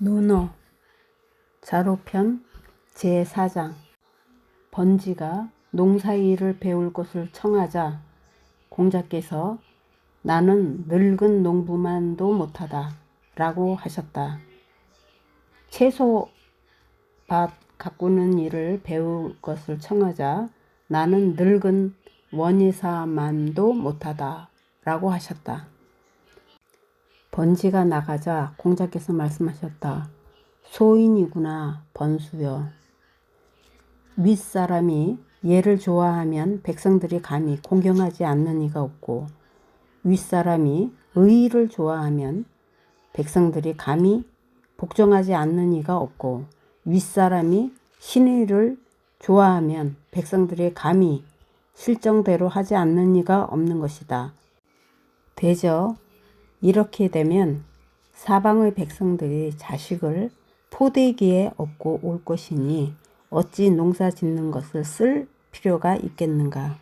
논어 자로편 제4장 번지가 농사일을 배울 것을 청하자 공자께서 나는 늙은 농부만도 못하다 라고 하셨다. 채소 밭 가꾸는 일을 배울 것을 청하자 나는 늙은 원예사만도 못하다 라고 하셨다. 번지가 나가자 공자께서 말씀하셨다. 소인이구나 번수여. 윗사람이 얘를 좋아하면 백성들이 감히 공경하지 않는 이가 없고 윗사람이 의를 좋아하면 백성들이 감히 복종하지 않는 이가 없고 윗사람이 신의를 좋아하면 백성들이 감히 실정대로 하지 않는 이가 없는 것이다. 대저 이렇게 되면 사방의 백성들이 자식을 포대기에 업고 올 것이니 어찌 농사 짓는 것을 쓸 필요가 있겠는가.